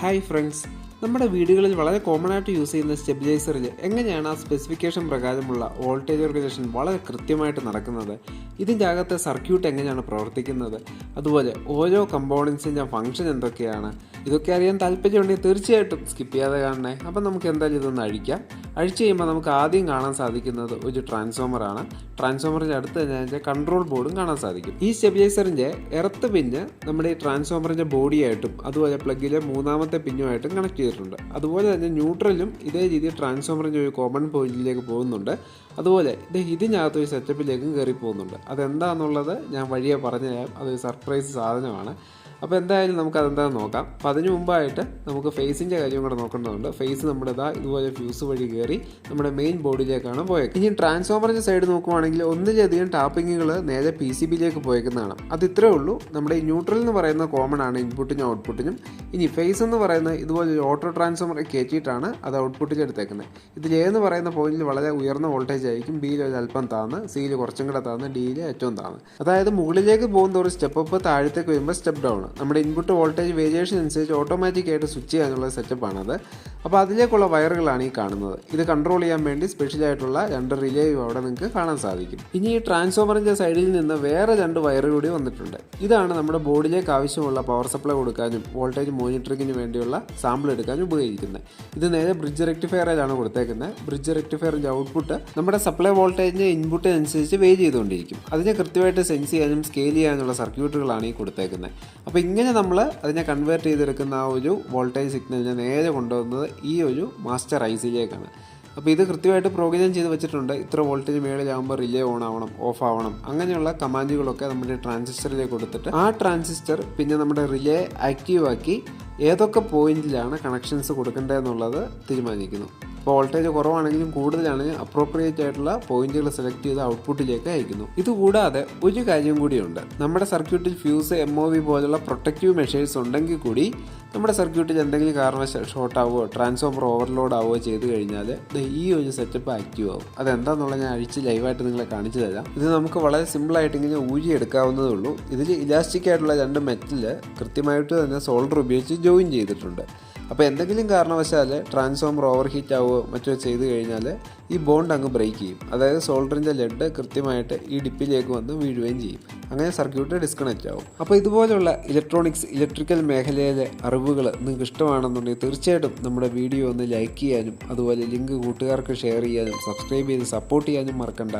Hi friends നമ്മുടെ വീടുകളിൽ വളരെ കോമൺ ആയിട്ട് യൂസ് ചെയ്യുന്ന സ്റ്റെബിലൈസറിൽ എങ്ങനെയാണ് ആ സ്പെസിഫിക്കേഷൻ പ്രകാരമുള്ള വോൾട്ടേജ് ഓർഗനൈസേഷൻ വളരെ കൃത്യമായിട്ട് നടക്കുന്നത്? ഇതിന്റെ അകത്തെ സർക്യൂട്ട് എങ്ങനെയാണ് പ്രവർത്തിക്കുന്നത്? അതുപോലെ ഓരോ കമ്പോണൻസിന്റെ ഫംഗ്ഷൻ എന്തൊക്കെയാണ്? ഇതൊക്കെ അറിയാൻ താല്പര്യമുണ്ടെങ്കിൽ തീർച്ചയായിട്ടും സ്കിപ്പ് ചെയ്യാതെ കാണണേ. അപ്പം നമുക്ക് എന്തായാലും ഇതൊന്ന് അഴിക്കാം. അഴിച്ചു കഴിയുമ്പോൾ നമുക്ക് ആദ്യം കാണാൻ സാധിക്കുന്നത് ഒരു ട്രാൻസ്ഫോമറാണ് ട്രാൻസ്ഫോമറിന്റെ അടുത്ത് തന്നെ അതിന്റെ കൺട്രോൾ ബോർഡും കാണാൻ സാധിക്കും. ഈ സ്റ്റെബിലൈസറിന്റെ എർത്ത് പിന്ന് നമ്മുടെ ഈ ട്രാൻസ്ഫോമറിന്റെ ബോഡിയായിട്ടും അതുപോലെ പ്ലഗിലെ മൂന്നാമത്തെ പിന്നുമായിട്ടും കണക്ട് ചെയ്തിട്ടുണ്ട്. അതുപോലെ തന്നെ ന്യൂട്രലും ഇതേ രീതിയിൽ ട്രാൻസ്ഫോമറിന്റെ ഒരു കോമൺ പോയിന്റിലേക്ക് പോകുന്നുണ്ട്. അതുപോലെ ഇത് ഇതിനകത്ത് ഒരു സെറ്റപ്പിലേക്കും കയറി പോകുന്നുണ്ട് അതെന്താണെന്നുള്ളത് ഞാൻ വഴിയെ പറഞ്ഞുതരാം. അതൊരു സർപ്രൈസ് സാധനമാണ്. അപ്പോൾ എന്തായാലും നമുക്ക് അതെന്താണെന്ന് നോക്കാം. അപ്പോൾ അതിന് മുമ്പായിട്ട് നമുക്ക് ഫേസിന്റെ കാര്യം കൂടെ നോക്കേണ്ടതുണ്ട്. ഫേസ് നമ്മുടെ ഇതാ ഇതുപോലെ ഫ്യൂസ് വഴി കയറി നമ്മുടെ മെയിൻ ബോർഡിലേക്കാണ് പോയത് ഇനി ട്രാൻസ്ഫോമറിന്റെ സൈഡ് നോക്കുവാണെങ്കിൽ ഒന്നിലധികം ടാപ്പിങ്ങുകൾ നേരെ പി സി ബിയിലേക്ക് പോയേക്കുന്നതാണ്. അത് ഇത്രേ ഉള്ളൂ. നമ്മുടെ ഈ ന്യൂട്രൽ എന്ന് പറയുന്ന കോമൺ ആണ് ഇൻപുട്ടിനും ഔട്ട്പുട്ടിനും ഇനി ഫേസ് എന്ന് പറയുന്നത് ഇതുപോലെ ഒരു ഓട്ടോ ട്രാൻസ്ഫോമർ കയറ്റിയിട്ടാണ് അത് ഔട്ട്പുട്ടിൽ എടുത്തേക്കുന്നത്. ഇതിൽ എന്ന് പറയുന്ന പോയിന്റിൽ വളരെ ഉയർന്ന വോൾട്ടേജ് ആയിരിക്കും. ബിയിൽ ഒരു അല്പം താന്ന് സിയിൽ കുറച്ചും കൂടെ താന്ന് ഡിയിൽ ഏറ്റവും താന്ന്. അതായത് മുകളിലേക്ക് പോകുന്ന ഒരു സ്റ്റെപ്പ് അപ്പ് താഴത്തേക്ക് വരുമ്പോൾ സ്റ്റെപ്പ് ഡൗൺ നമ്മുടെ ഇൻപുട്ട് വോൾട്ടേജ് വേരിയേഷൻ അനുസരിച്ച് ഓട്ടോമാറ്റിക്കായിട്ട് സ്വിച്ച് ചെയ്യാനുള്ള സെറ്റപ്പാണത് അപ്പോൾ അതിലേക്കുള്ള വയറുകളാണ് ഈ കാണുന്നത്. ഇത് കൺട്രോൾ ചെയ്യാൻ വേണ്ടി സ്പെഷ്യൽ ആയിട്ടുള്ള രണ്ട് റിലേയും അവിടെ നിങ്ങൾക്ക് കാണാൻ സാധിക്കും. ഇനി ഈ ട്രാൻസ്ഫോമറിന്റെ സൈഡിൽ നിന്ന് വേറെ രണ്ട് വയർ കൂടി വന്നിട്ടുണ്ട്. ഇതാണ് നമ്മുടെ ബോർഡിലേക്ക് ആവശ്യമുള്ള പവർ സപ്ലൈ കൊടുക്കാനും വോൾട്ടേജ് മോണിറ്ററിങ്ങിന് വേണ്ടിയുള്ള സാമ്പിൾ എടുക്കാനും ഉപയോഗിക്കുന്നത്. ഇത് നേരെ ബ്രിഡ്ജ് റെക്ടിഫയറിലാണ് കൊടുത്തേക്കുന്നത്. ബ്രിഡ്ജ് റെക്ടിഫയറിന്റെ ഔട്ട്പുട്ട് നമ്മുടെ സപ്ലൈ വോൾട്ടേജിന്റെ ഇൻപുട്ടിനനുസരിച്ച് വേ ചെയ്തുകൊണ്ടിരിക്കും. അതിനെ കൃത്യമായിട്ട് സെൻസ് ചെയ്യാനും സ്കെയിൽ ചെയ്യാനുള്ള സർക്യൂട്ടുകളാണ് ഈ കൊടുത്തേക്കുന്നത്. അപ്പോൾ ഇങ്ങനെ നമ്മൾ അതിനെ കൺവേർട്ട് ചെയ്തെടുക്കുന്ന ആ ഒരു വോൾട്ടേജ് സിഗ്നലിനെ നേരെ കൊണ്ടുവന്നത് ഈ ഒരു മാസ്റ്റർ ഐ സിയിലേക്കാണ് അപ്പോൾ ഇത് കൃത്യമായിട്ട് പ്രോഗ്രാം ചെയ്ത് വെച്ചിട്ടുണ്ട്. ഇത്ര വോൾട്ടേജ് മേളിലാകുമ്പോൾ റിലേ ഓൺ ആവണം ഓഫ് ആവണം അങ്ങനെയുള്ള കമാൻഡുകളൊക്കെ നമ്മുടെ ട്രാൻസിസ്റ്ററിലേക്ക് കൊടുത്തിട്ട് ആ ട്രാൻസിസ്റ്റർ പിന്നെ നമ്മുടെ റിലേ ആക്റ്റീവ് ആക്കി ഏതൊക്കെ പോയിന്റിലാണ് കണക്ഷൻസ് കൊടുക്കേണ്ടതെന്നുള്ളത് തീരുമാനിക്കുന്നു. വോൾട്ടേജ് കുറവാണെങ്കിലും കൂടുതലാണെങ്കിൽ അപ്രോപ്രിയേറ്റ് ആയിട്ടുള്ള പോയിന്റുകൾ സെലക്ട് ചെയ്ത് ഔട്ട്പുട്ടിലേക്ക് അയക്കുന്നു. ഇതുകൂടാതെ ഒരു കാര്യം കൂടിയുണ്ട്. നമ്മുടെ സർക്യൂട്ടിൽ ഫ്യൂസ് എം ഒ വി പോലുള്ള പ്രൊട്ടക്റ്റീവ് മെഷേഴ്സ് ഉണ്ടെങ്കിൽ കൂടി നമ്മുടെ സർക്യൂട്ടിൽ എന്തെങ്കിലും കാരണവശാൽ ഷോർട്ട് ആവുകയോ ട്രാൻസ്ഫോമർ ഓവർലോഡ് ആവുകയോ ചെയ്ത് കഴിഞ്ഞാൽ ഈ ഒരു സെറ്റപ്പ് ആക്റ്റീവ് ആവും. അതെന്താന്നുള്ള ഞാൻ അഴിച്ച് ലൈവായിട്ട് നിങ്ങളെ കാണിച്ചു തരാം. ഇത് നമുക്ക് വളരെ സിമ്പിളായിട്ട് ഇങ്ങനെ ഊഴി എടുക്കാവുന്നതേ ഉള്ളൂ. ഇതിൽ ഇലാസ്റ്റിക് ആയിട്ടുള്ള രണ്ട് മെറ്റൽ കൃത്യമായിട്ട് തന്നെ സോൾഡർ ഉപയോഗിച്ച് ജോയിൻ ചെയ്തിട്ടുണ്ട്. അപ്പോൾ എന്തെങ്കിലും കാരണവശാൽ ട്രാൻസ്ഫോമർ ഓവർ ഹീറ്റ് ആവുകയോ മറ്റോ ചെയ്ത് കഴിഞ്ഞാൽ ഈ ബോണ്ട് അങ്ങ് ബ്രേക്ക് ചെയ്യും. അതായത് സോൾഡറിന്റെ ലെഡ് കൃത്യമായിട്ട് ഈ ഡിപ്പിലേക്ക് വന്ന് വീഴുകയും ചെയ്യും. അങ്ങനെ സർക്യൂട്ട് ഡിസ്കണക്റ്റ് ആവും. അപ്പോൾ ഇതുപോലുള്ള ഇലക്ട്രോണിക്സ് ഇലക്ട്രിക്കൽ മേഖലയിലെ അറിവുകൾ നിങ്ങൾക്ക് ഇഷ്ടമാണെന്നുണ്ടെങ്കിൽ തീർച്ചയായിട്ടും നമ്മുടെ വീഡിയോ ഒന്ന് ലൈക്ക് ചെയ്യാനും അതുപോലെ ലിങ്ക് കൂട്ടുകാർക്ക് ഷെയർ ചെയ്യാനും സബ്സ്ക്രൈബ് ചെയ്ത് സപ്പോർട്ട് ചെയ്യാനും മറക്കണ്ട.